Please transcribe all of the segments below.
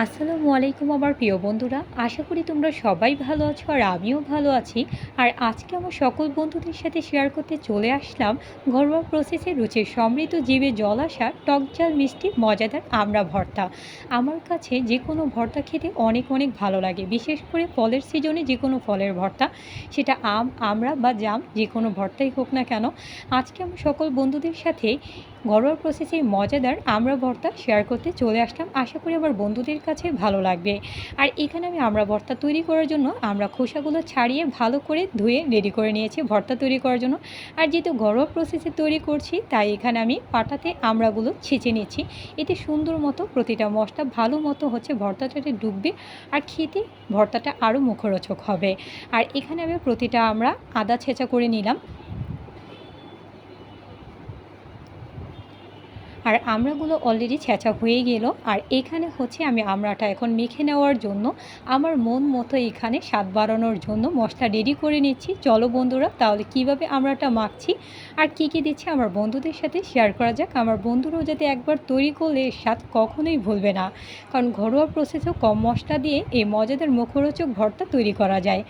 আসসালামু আলাইকুম আমার প্রিয় বন্ধুরা। আশা করি তোমরা সবাই ভালো আছো আর আমিও ভালো আছি। আর আজকে আমার সকল বন্ধুদের সাথে শেয়ার করতে চলে আসলাম ঘরোয়া প্রসেসে রুচির সমৃদ্ধ জীবে জল আসা টক ঝাল মিষ্টি মজাদার আমড়া ভর্তা। আমার কাছে যে কোনো ভর্তা খেতে অনেক অনেক ভালো লাগে। বিশেষ করে ফলের সিজনে যে কোনো ফলের ভর্তা। সেটা আম আমড়া বা জাম যে কোনো ভর্তাই হোক না কেন। আজকে আমার সকল বন্ধুদের সাথে ঘরোয়া প্রসেসে মজাদার আমড়া ভর্তা শেয়ার করতে চলে আসলাম। আশা করি আমার বন্ধুদের কাছে ভালো লাগবে। আর এখানে আমি আমরা ভর্তা তৈরি করার জন্য আমরা খোসাগুলো ছাড়িয়ে ভালো করে ধুয়ে রেডি করে নিয়েছি ভর্তা তৈরি করার জন্য। আর যেহেতু ঘরোয়া প্রসেসে তৈরি করছি, তাই এখানে আমি পাটাতে আমড়াগুলো ছেঁচে নিচ্ছি। এতে সুন্দর মতো প্রতিটা মশলা ভালো মতো হচ্ছে ভর্তাটাতে ডুববে আর খেতে ভর্তাটা আরও মুখরোচক হবে। আর এখানে আমি প্রতিটা আমরা আদা ছেঁচা করে নিলাম। আর আমড়াগুলো অলরেডি ছেঁচা হয়ে গেল। আর এখানে হচ্ছে আমি আমড়াটা এখন মেখে নেওয়ার জন্য, আমার মন মতো এখানে স্বাদ বাড়ানোর জন্য মশলা রেডি করে নিচ্ছি। চলো বন্ধুরা, তাহলে কীভাবে আমড়াটা মাখছি আর কী কী দিচ্ছি আমার বন্ধুদের সাথে শেয়ার করা যাক। আমার বন্ধুরাও যাতে একবার তৈরি করলে এর স্বাদ কখনোই ভুলবে না, কারণ ঘরোয়া প্রসেসেও কম মশলা দিয়ে এই মজাদার মুখরোচক ভর্তা তৈরি করা যায়।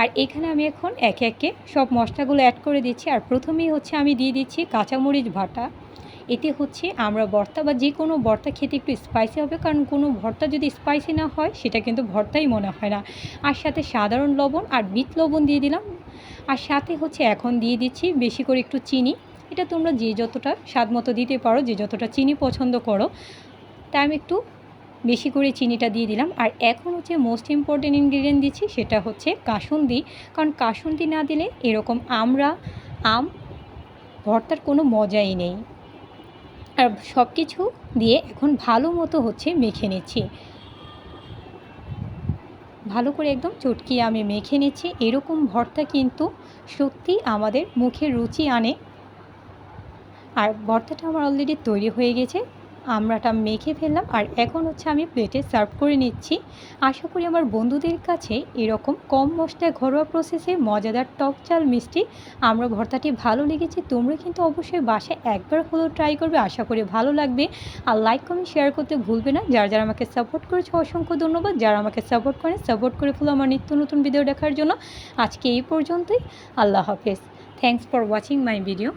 আর এখানে আমি এখন একে একে সব মশলাগুলো অ্যাড করে দিচ্ছি। আর প্রথমেই হচ্ছে আমি দিয়ে দিচ্ছি কাঁচামরিচ ভাটা এতে হচ্ছে আমরা ভর্তা বা যে কোনো ভর্তা খেতে একটু স্পাইসি হবে, কারণ কোনো ভর্তা যদি স্পাইসি না হয়, সেটা কিন্তু ভর্তাই মনে হয় না। আর সাথে সাধারণ লবণ আর বিট লবণ দিয়ে দিলাম। আর সাথে হচ্ছে এখন দিয়ে দিচ্ছি বেশি করে একটু চিনি। এটা তোমরা যে যতটা স্বাদ মতো দিতে পারো, যে যতটা চিনি পছন্দ করো, তাই আমি একটু বেশি করে চিনিটা দিয়ে দিলাম। আর এখন হচ্ছে মোস্ট ইম্পর্টেন্ট ইনগ্রিডিয়েন্ট দিচ্ছি, সেটা হচ্ছে কাসুন্দি। কারণ কাসুন্দি না দিলে এরকম আমরা আম, ভর্তার কোনো মজাই নেই। আর সব কিছু দিয়ে এখন ভালো মতো হচ্ছে মেখে নিচ্ছি। ভালো করে একদম চটকিয়ে আমি মেখে নিচ্ছি। এরকম ভর্তা কিন্তু সত্যি আমাদের মুখে রুচি আনে। আর ভর্তাটা আমার অলরেডি তৈরি হয়ে গেছে। আমরাটা মেখে ফেললাম আর এখন হচ্ছে আমি প্লেটে সার্ভ করে নিচ্ছি। আশা করি আমার বন্ধুদের কাছে এরকম কম মশলায় ঘরোয়া প্রসেসে মজাদার টক চাল মিষ্টি আমরা ভর্তাটি ভালো লেগেছে, তোমরা কিন্তু অবশ্যই বাসায় একবার হলেও ট্রাই করবে, আশা করি ভালো লাগবে। আর লাইক কমেন্ট শেয়ার করতে ভুলবে না। যারা যারা আমাকে সাপোর্ট করেছে, অসংখ্য ধন্যবাদ। যারা আমাকে সাপোর্ট করে সাপোর্ট করে ফেলো আমার নিত্য নতুন ভিডিও দেখার জন্য। আজকে এই পর্যন্তই। আল্লাহ হাফেজ। Thanks for watching my video